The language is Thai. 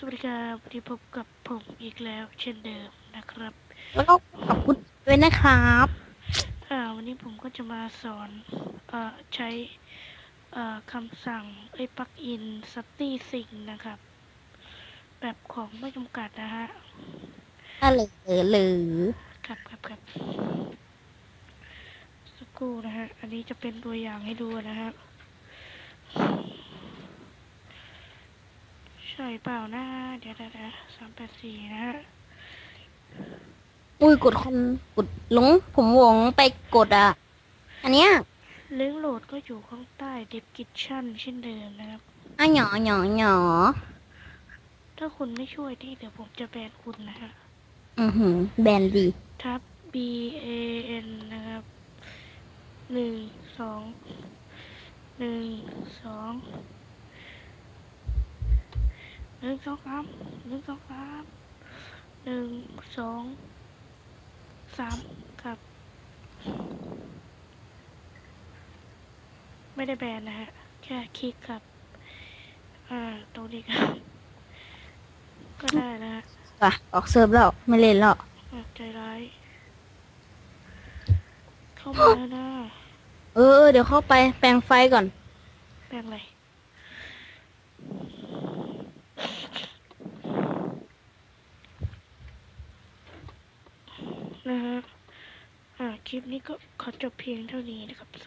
สวัสดีครับวันนี้พบกับผมอีกแล้ว เช่นเดิมนะครับ แล้วก็ขอบคุณด้วยนะครับอ่าวันนี้ผมก็จะมาสอนเอ่อใช้เอ่อคำสั่งไอ้ปลั๊กอินสตีซิงนะครับ แบบของไม่จำกัดนะฮะอะไรหรือครับครับครับสักครู่นะฮะ อันนี้จะเป็นตัวอย่างให้ดูนะฮะ ใช่เปล่านะเดี๋ยวเดี๋ยวเดี๋ยวสามแปดสี่นะฮะอุ้ยกดคอนกดหลง ผมหลงไปกดอะ อันเนี้ยลิงก์โหลดก็อยู่ข้างใต้เด s กิชชั่นเช่นเดิมนะครับอะหยอหยอหยอถ้าคุณไม่ช่วยที่เดี๋ยวผมจะแบนคุณนะฮะอือหือ แบนดีทับ B A N นะครับหนึ่งสองหนึ่งสอง หนึ่งสองสามหนึ่งสองสามหนึ่งสองสามครับ ไม่ได้แบนนะฮะ แค่คลิกครับ อ่า ตรงนี้ครับ ก็ได้นะฮะป่ะออกเซิร์ฟแล้ว ไม่เล่นแล้วอะใจร้าย เข้ามาแล้วนะ เออเออเดี๋ยวเข้าไปแปลงไฟก่อน แปลงอะไร นะฮะอ่าคลิปนี้ก็ขอจบเพียงเท่านี้นะครับส